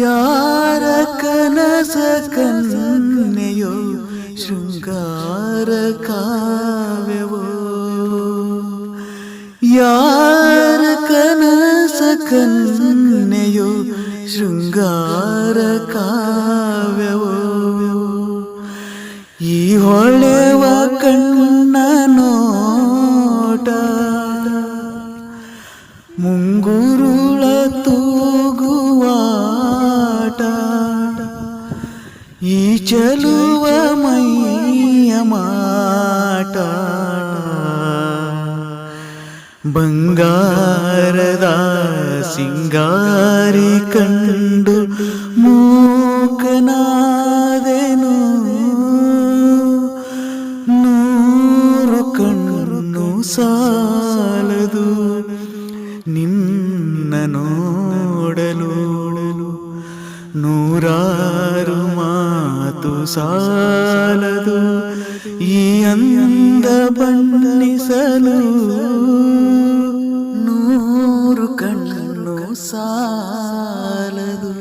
യാര കനസ കന്നയോ ശൃംഗാര കാവ്യവോ യാര കനസ കന്നയോ ശൃംഗാര കാവ്യവೋ ಈ ಹೊಳೆವ ಕಣ್ಣ ನೋಟ ಮುಂಗುರುಳ ತು ఈ చలువమయ్య మాట ಬಂಗಾರದ ಸಿಂಗಾರಿ ಕಂಡು ಮೂಕನಾದೆನು ನೂರು ಕಣ್ಣು ಸಾಲದು ನಿನ್ನ ನೋಡಲು ನೂರಾರು ಮಾ ಮಾತು ಸಾಲದು ಈ ಅಂದ ಬಣ್ಣಿಸಲು ನೂರು ಕಣ್ಣು ಸಾಲದು